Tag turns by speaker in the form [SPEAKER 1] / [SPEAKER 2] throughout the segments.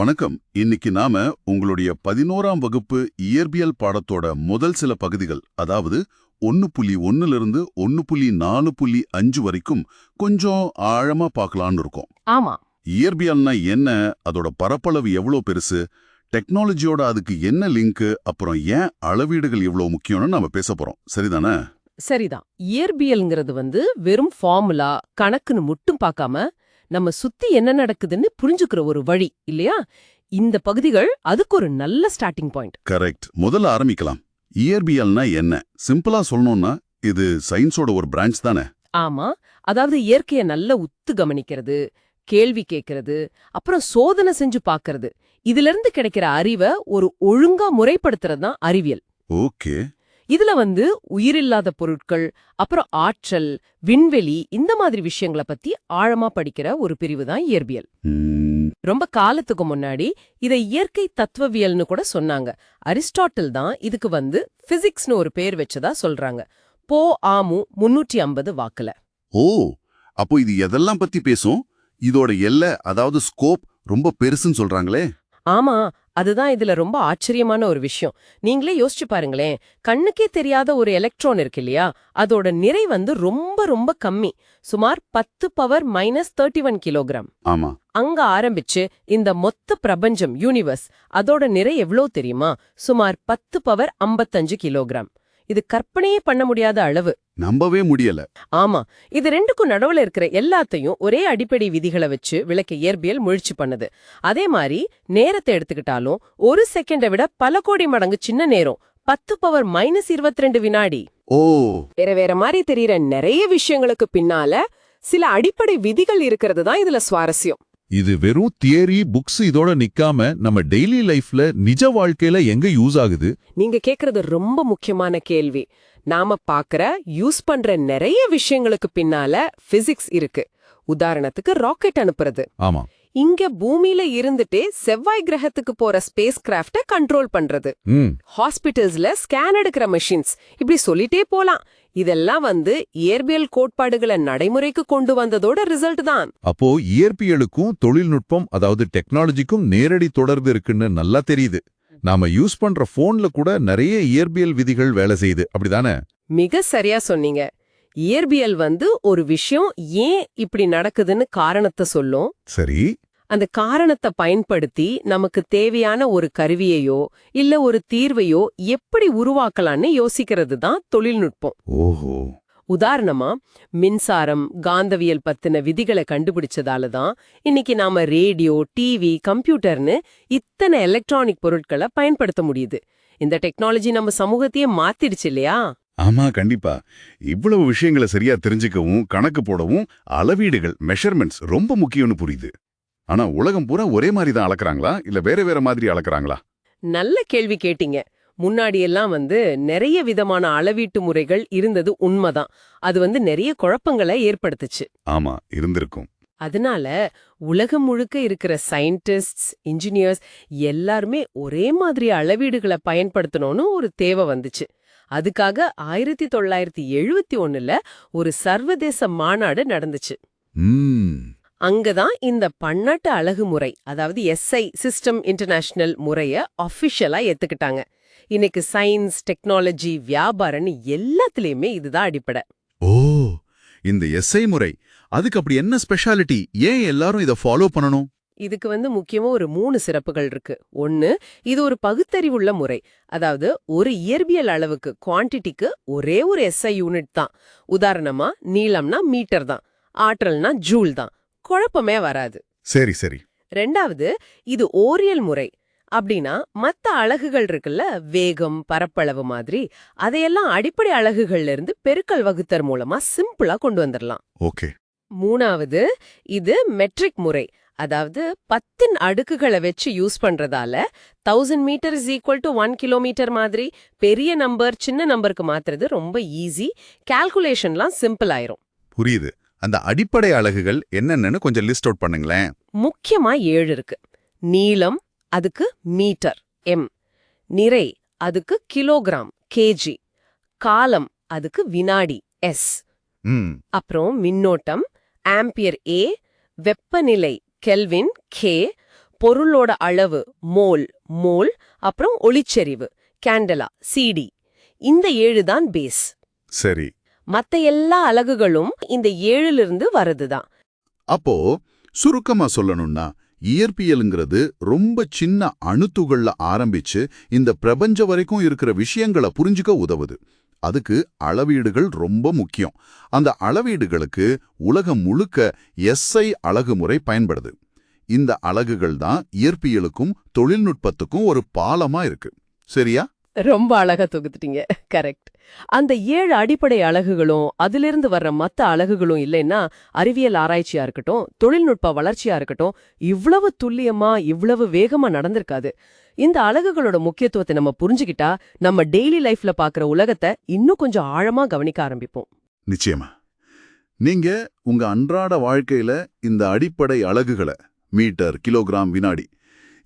[SPEAKER 1] வணக்கம். இன்னைக்கு நாம உங்களுடைய பதினோராம் வகுப்பு இயற்பியல் பாடத்தோட முதல் சில பகுதிகள் அதாவது ஒன்னு புள்ளி ஒன்னுல இருந்து ஒன்னு புள்ளி நாலு புள்ளி அஞ்சு வரைக்கும் கொஞ்சம் ஆழமா பார்க்கலான்னு இருக்கோம்.
[SPEAKER 2] ஆமா.
[SPEAKER 1] இயற்பியல்னா என்ன? அதோட பரப்பளவு எவ்வளோ பெருசு? டெக்னாலஜியோட அதுக்கு என்ன லிங்க் அப்புறம் ஏன் அளவீடுகள் இவ்வளவு முக்கியம்னு நாம பேச போறோம். சரிதானே?
[SPEAKER 2] சரிதான். இயற்பியல்ங்கிறது வந்து வெறும் ஃபார்முலா கணக்குன்னு மட்டும் பார்க்காம நம்ம சுத்தி என்ன நடக்குதுன்னு புரிஞ்சுக்கிற ஒரு வழி இல்லையா? இந்த பகுதிகள் அதுக்கு ஒரு நல்ல ஸ்டார்டிங் பாயிண்ட்
[SPEAKER 1] கரெக்ட் முதல்ல ஆரம்பிக்கலாம். இயற்பியல்னா என்ன? சிம்பிளா சொல்லணும்னா இது சயின்ஸோட ஒரு பிரான்ச் தானே?
[SPEAKER 2] ஆமா. அதாவது இயற்கையை நல்ல உத்து கவனிக்கிறது கேள்வி கேட்கறது அப்புறம் சோதனை செஞ்சு பார்க்கறது. இதுல இருந்து கிடைக்கிற அறிவை ஒரு ஒழுங்கா முறைப்படுத்துறது தான் அறிவியல்.
[SPEAKER 1] ஓகே.
[SPEAKER 2] இதுல வந்து உயிரில்லாத பொருட்கள் அப்புறம் ஆற்றல் விண்வெளி இந்த மாதிரி விஷயங்களை பத்தி ஆழமா படிக்கிற ஒரு பிரிவு தான் இயற்பியல். ரொம்ப காலத்துக்கு முன்னாடி இதை இயற்கை தத்துவவியல்னு கூட சொன்னாங்க. அரிஸ்டாட்டில் தான் இதுக்கு வந்து பிசிக்ஸ்னு ஒரு பேர் வச்சதா சொல்றாங்க. போ ஆமு முன்னூற்றி ஐம்பது வாக்குல.
[SPEAKER 1] ஓ அப்போ இது எதெல்லாம் பத்தி பேசும்? இதோட எல்லை அதாவது ஸ்கோப் ரொம்ப பெருசுன்னு சொல்றாங்களே.
[SPEAKER 2] ஆமா அதுதான் இதுல ரொம்ப ஆச்சரியமான ஒரு விஷயம். நீங்களே யோசிச்சு பாருங்களேன். கண்ணுக்கே தெரியாத ஒரு எலக்ட்ரான் இருக்கு இல்லையா? அதோட நிறை வந்து ரொம்ப ரொம்ப கம்மி. சுமார் பத்து power minus thirty one kilogram
[SPEAKER 1] ஆமா.
[SPEAKER 2] அங்க ஆரம்பிச்சு இந்த மொத்த பிரபஞ்சம் யூனிவர்ஸ் அதோட நிறை எவ்வளோ தெரியுமா? சுமார் பத்து பவர் ஐம்பத்தஞ்சு கிலோகிராம் இது கற்பனையே பண்ண முடியாத அளவு.
[SPEAKER 1] நம்பவே முடியல.
[SPEAKER 2] ஆமா இது ரெண்டுக்கும் நடுவுல இருக்கிற எல்லாத்தையும் ஒரே அடிப்படை விதிகளை வச்சு விளக்க இயற்பியல் முயற்சி பண்ணுது. அதே மாதிரி நேரத்தை எடுத்துக்கிட்டாலும் ஒரு செகண்டை விட பல கோடி மடங்கு சின்ன நேரம் பத்து பவர் மைனஸ் இருபத்தி ரெண்டு வினாடி.
[SPEAKER 1] ஓ.
[SPEAKER 2] வேற வேற மாதிரி தெரியற நிறைய விஷயங்களுக்கு பின்னால சில அடிப்படை விதிகள் இருக்கிறது தான் இதுல சுவாரஸ்யம்.
[SPEAKER 3] இது வெறும் தியரி புக்ஸ் இதோட நிக்காம நம்ம டெய்லி லைஃப்ல நிஜ வாழ்க்கையில எங்க யூஸ் ஆகுது?
[SPEAKER 2] நீங்க கேக்குறது ரொம்ப முக்கியமான கேள்வி. நாம பாக்குற யூஸ் பண்ற நிறைய விஷயங்களுக்கு பின்னால பிசிக்ஸ் இருக்கு. உதாரணத்துக்கு ராக்கெட் அனுப்புறது.
[SPEAKER 3] ஆமா.
[SPEAKER 2] இங்க பூமியில இருந்துட்டே செவ்வாய் கிரகத்துக்கு போற ஸ்பேஸ் கிராஃப்ட கண்ட்ரோல் பண்றது ஹாஸ்பிட்டல்ஸ்ல ஸ்கேன் எடுக்கிற மெஷின்ஸ் இப்படி சொல்லிட்டே போலாம். இதெல்லாம் வந்து இயற்பியல் கோட்பாடுகளை நடைமுறைக்கு கொண்டு வந்ததோட ரிசல்ட் தான்.
[SPEAKER 3] அப்போ இயற்பியலுக்கும் தொழில்நுட்பம் அதாவது டெக்னாலஜிக்கும் நேரடி தொடர்பு இருக்குன்னு நல்லா தெரியுது. நாம யூஸ் பண்ற போன்ல கூட நிறைய இயற்பியல் விதிகள் வேலை செய்யுது. அப்படிதானே?
[SPEAKER 2] மிக சரியா சொன்னீங்க. இயற்பியல் வந்து ஒரு விஷயம் ஏன் இப்படி நடக்குதுன்னு காரணத்தை சொல்லும்.
[SPEAKER 3] சரி.
[SPEAKER 2] அந்த காரணத்தை பயன்படுத்தி நமக்கு தேவையான ஒரு கருவியையோ இல்ல ஒரு தீர்வையோ எப்படி உருவாக்கலாம்னு யோசிக்கிறது தான் தொழில்நுட்பம்.
[SPEAKER 3] ஓஹோ.
[SPEAKER 2] உதாரணமா மின்சாரம் காந்தவியல் பத்தின விதிகளை கண்டுபிடிச்சதால தான் இன்னைக்கு நாம ரேடியோ டிவி கம்ப்யூட்டர்னு இத்தனை எலக்ட்ரானிக் பொருட்களை பயன்படுத்த முடியுது. இந்த டெக்னாலஜி நம்ம சமூகத்தையே மாத்திடுச்சு இல்லையா?
[SPEAKER 1] ஆமா கண்டிப்பா. இவ்வளவு விஷயங்களை சரியா தெரிஞ்சுக்கவும் கணக்கு போடவும் அளவீடுகள் மெஷர்மெண்ட்ஸ் ரொம்ப முக்கியம்னு புரியுது. ஆனா உலகம் பூரா ஒரே மாதிரி தான் அளக்குறாங்களா? இல்ல வேற வேற மாதிரி அளக்குறாங்களா?
[SPEAKER 2] நல்ல கேள்வி கேட்டீங்க. முன்னாடி எல்லாம் வந்து நிறைய விதமான அளவீட்டு முறைகள் இருந்தது உண்மைதான். அது வந்து நிறைய குழப்பங்களை ஏற்படுத்துச்சு.
[SPEAKER 1] ஆமா இருந்திருக்கும்.
[SPEAKER 2] அதனால உலகம் முழுக்க இருக்கிற சயின்டிஸ்ட்ஸ் இன்ஜினியர்ஸ் எல்லாருமே ஒரே மாதிரி அளவீடுகளை பயன்படுத்தணும்னு ஒரு தேவை வந்துச்சு. அதுக்காக ஆயிரத்தி தொள்ளாயிரத்தி எழுபத்தி ஒண்ணுல ஒரு சர்வதேச மாநாடு நடந்துச்சு. அங்கதான் இந்த பன்னாட்டு அழகு முறை அதாவது எஸ்ஐ சிஸ்டம் இன்டர்நேஷனல் முறைய அஃபிஷியலா ஏத்துக்கிட்டாங்க. இன்னைக்கு சயின்ஸ் டெக்னாலஜி வியாபாரம்னு எல்லாத்துலயுமே இதுதான் அடிப்படை.
[SPEAKER 3] ஓ இந்த எஸ்ஐ முறை அதுக்கு அப்படி என்ன ஸ்பெஷாலிட்டி ஏன் எல்லாரும் இத ஃபாலோ பண்ணணும்?
[SPEAKER 2] இதுக்கு வந்து முக்கியமா ஒரு மூணு சிறப்புகள் இருக்கு. ஒன்னு இது ஒரு பகுத்தறிவுள்ள முறை. அதாவது ஒரு இயற்பியல் அளவுக்கு குவாண்டிட்டிக்கு ஒரே ஒரு எஸ்ஐ யூனிட் தான். உதாரணமா நீளம்னா மீட்டர் தான். ஆற்றல்னா ஜூல் தான். குழப்பமே வராது.
[SPEAKER 1] சரி சரி.
[SPEAKER 2] ரெண்டாவது இது ஓரியல் முறை. அப்படின்னா மத்த அலகுகள் இருக்குல்ல வேகம் பரப்பளவு மாதிரி அதையெல்லாம் அடிப்படை அலகுகள்ல இருந்து பெருக்கல் வகுத்தர் மூலமா சிம்பிளா கொண்டு வந்துடலாம்
[SPEAKER 1] ஓகே.
[SPEAKER 2] மூணாவது இது மெட்ரிக் முறை. அதாவது பத்தின் அடுக்குகளை வச்சு use பண்றதால thousand metre is equal to one kilometre மாதிரி பெரிய நம்பர் சின்ன நம்பருக்கு மாத்துறது ரொம்ப ஈஸி கால்குலேஷன்லாம் சிம்பிள் ஆயிரும்.
[SPEAKER 1] புரியுது. அந்த அடிப்படை அலகுகள் என்னென்னு கொஞ்சம் லிஸ்ட் அவுட் பண்ணுங்களேன்.
[SPEAKER 2] முக்கியமா ஏழு இருக்கு. நீளம் அதுக்கு மீட்டர் எம் நிறை அதுக்கு கிலோகிராம் கேஜி காலம் அதுக்கு வினாடி எஸ் அப்புறம் மின்னோட்டம் ஆம்பியர் ஏ வெப்பநிலை கெல்வின் கே பொருளோட அளவு மோல் மோல் அப்புறம் ஒளிச்செறிவு கேண்டலா சிடி இந்த ஏழு தான் பேஸ்
[SPEAKER 1] சரி.
[SPEAKER 2] மத்த எல்லா அலகுகளும் இந்த ஏழுலிருந்து வரதுதான்.
[SPEAKER 1] அப்போ சுருக்கமா சொல்லணும்னா இயற்பியலுங்கிறது ரொம்ப சின்ன அணுத்துகள்ல ஆரம்பிச்சு இந்த பிரபஞ்ச வரைக்கும் இருக்கிற விஷயங்களை புரிஞ்சுக்க உதவுது. அதுக்கு அளவீடுகள் ரொம்ப முக்கியம். அந்த அளவீடுகளுக்கு உலகம் முழுக்க எஸ்ஐ அழகுமுறை பயன்படுது. இந்த அழகுகள் தான் இயற்பியலுக்கும் தொழில்நுட்பத்துக்கும் ஒரு பாலமா இருக்கு. சரியா?
[SPEAKER 2] ரொம்ப அழகா தொகுத்துட்டீங்க. கரெக்ட் அந்த ஏழு அடிப்படை அலகுகளும் அதிலிருந்து வர்ற மத்த அழகுகளும் இல்லைன்னா அறிவியல் ஆராய்ச்சியா இருக்கட்டும் தொழில்நுட்ப வளர்ச்சியா இருக்கட்டும் இவ்வளவு துல்லியமா இவ்வளவு வேகமா நடந்திருக்காது. இந்த அலகுகளோட முக்கியத்துவத்தை நம்ம புரிஞ்சுக்கிட்டா நம்ம டெய்லி லைஃப்ல பாக்குற உலகத்தை இன்னும் கொஞ்சம் ஆழமா கவனிக்க ஆரம்பிப்போம்.
[SPEAKER 1] நிச்சயமா. நீங்க உங்க அன்றாட வாழ்க்கையில இந்த அடிப்படை அழகுகளை மீட்டர் கிலோகிராம் வினாடி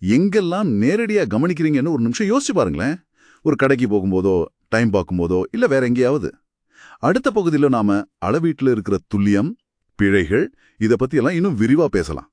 [SPEAKER 1] எங்கெல்லாம் நேரடியா கவனிக்கிறீங்கன்னு ஒரு நிமிஷம் யோசிச்சு பாருங்களேன். ஒரு கடைக்கு போகும்போதோ டைம் பார்க்கும்போதோ இல்ல வேற எங்கேயாவது. அடுத்த பகுதியில் நாம அளவீட்டுல இருக்கிற துல்லியம் பிழைகள் இத பத்தி எல்லாம் இன்னும் விரிவா பேசலாம்.